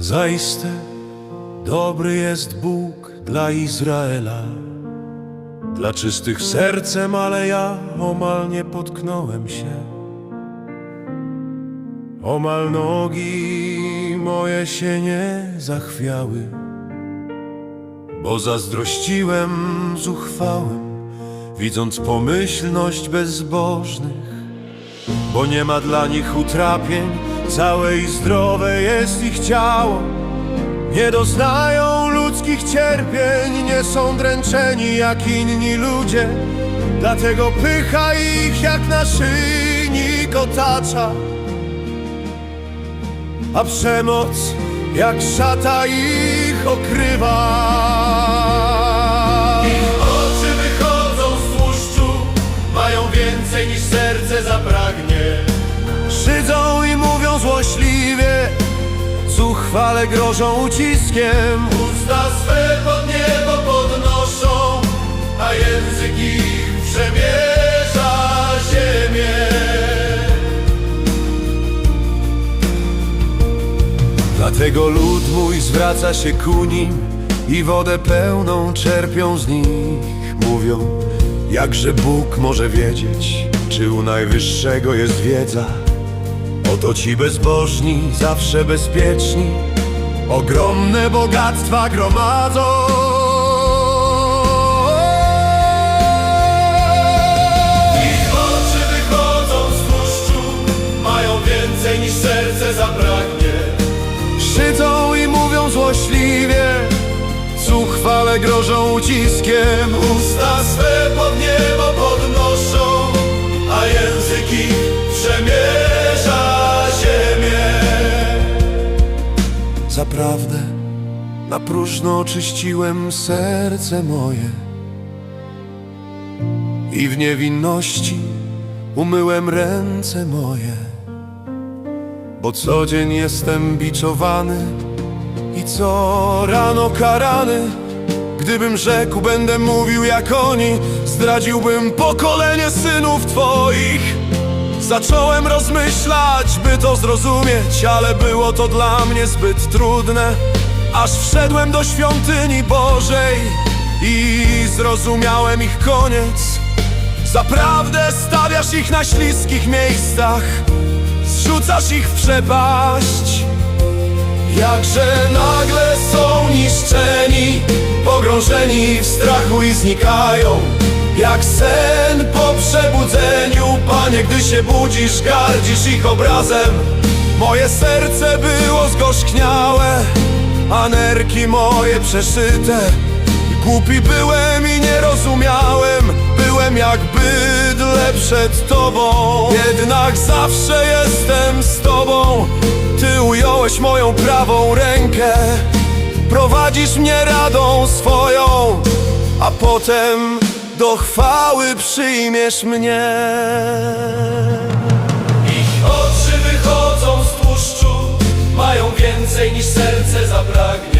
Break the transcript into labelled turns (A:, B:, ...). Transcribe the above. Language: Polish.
A: Zaiste dobry jest Bóg dla Izraela, dla czystych sercem, ale ja omal nie potknąłem się. Omal nogi moje się nie zachwiały, bo zazdrościłem zuchwałem, widząc pomyślność bezbożnych, bo nie ma dla nich utrapień, całe i zdrowe jest ich ciało. Nie doznają ludzkich cierpień, nie są dręczeni jak inni ludzie, dlatego pycha ich jak naszyjnik otacza a przemoc jak szata ich okrywa. Zuchwale grożą uciskiem.
B: Usta swe pod niebo podnoszą, a język ich przemierza ziemię.
A: Dlatego lud mój zwraca się ku nim i wodę pełną czerpią z nich. Mówią, jakże Bóg może wiedzieć, czy u Najwyższego jest wiedza. Oto ci bezbożni, zawsze bezpieczni, ogromne bogactwa gromadzą.
B: Ich oczy wychodzą z tłuszczu, mają więcej niż serce zapragnie.
A: Szydzą i mówią złośliwie, zuchwale grożą uciskiem.
B: Usta swe pod niebo podnoszą,
A: Na próżno oczyściłem serce moje i w niewinności umyłem ręce moje, bo co dzień jestem biczowany i co rano karany. Gdybym rzekł, będę mówił jak oni, zdradziłbym pokolenie synów Twoich. Zacząłem rozmyślać, by to zrozumieć, ale było to dla mnie zbyt trudne. Aż wszedłem do świątyni Bożej i zrozumiałem ich koniec. Zaprawdę stawiasz ich na śliskich miejscach, zrzucasz ich w przepaść. Jakże nagle są niszczeni, pogrążeni w strachu i znikają. Jak sen po przebudzeniu, panie, gdy się budzisz, gardzisz ich obrazem. Moje serce było zgorzkniałe, a nerki moje przeszyte. Głupi byłem i nie rozumiałem, byłem jak bydle przed tobą. Jednak zawsze jestem z tobą, ty ująłeś moją prawą rękę. Prowadzisz mnie radą swoją, a potem do chwały przyjmiesz mnie.
B: Ich oczy wychodzą z tłuszczu, mają więcej niż serce zapragnie.